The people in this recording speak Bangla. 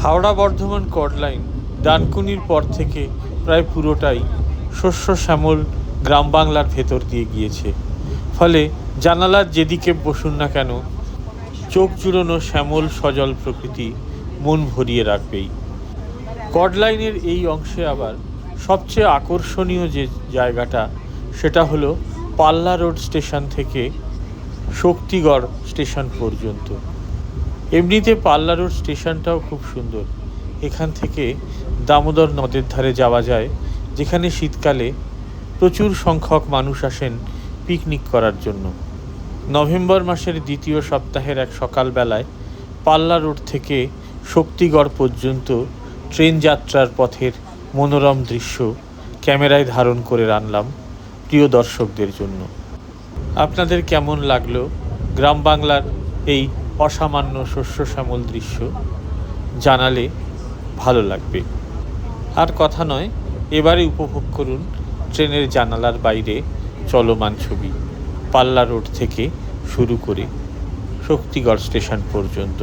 হাওড়া বর্ধমান কড লাইন ডানকুনির পর থেকে প্রায় পুরোটাই শস্য শ্যামল গ্রাম বাংলার ভেতর দিয়ে গিয়েছে। ফলে জানালার যেদিকে বসুন না কেন, চোখ জুড়োনো শ্যামল সজল প্রকৃতি মন ভরিয়ে রাখবেই। কড লাইনের এই অংশে আবার সবচেয়ে আকর্ষণীয় যে জায়গাটা, সেটা হলো পাল্লা রোড স্টেশন থেকে শক্তিগড় স্টেশন পর্যন্ত। এমনিতে পাল্লা রোড স্টেশনটাও খুব সুন্দর। এখান থেকে দামোদর নদের ধারে যাওয়া যায়, যেখানে শীতকালে প্রচুর সংখ্যক মানুষ আসেন পিকনিক করার জন্য। নভেম্বর মাসের দ্বিতীয় সপ্তাহের এক সকালবেলায় পাল্লা রোড থেকে শক্তিগড় পর্যন্ত ট্রেন যাত্রার পথের মনোরম দৃশ্য ক্যামেরায় ধারণ করে আনলাম প্রিয় দর্শকদের জন্য। আপনাদের কেমন লাগল? গ্রাম বাংলার এই অসামান্য শস্য শ্যামল দৃশ্য জানালে ভালো লাগবে। আর কথা নয়, এবারে উপভোগ করুন ট্রেনের জানালার বাইরে চলমান ছবি, পাল্লা রোড থেকে শুরু করে শক্তিগড় স্টেশন পর্যন্ত।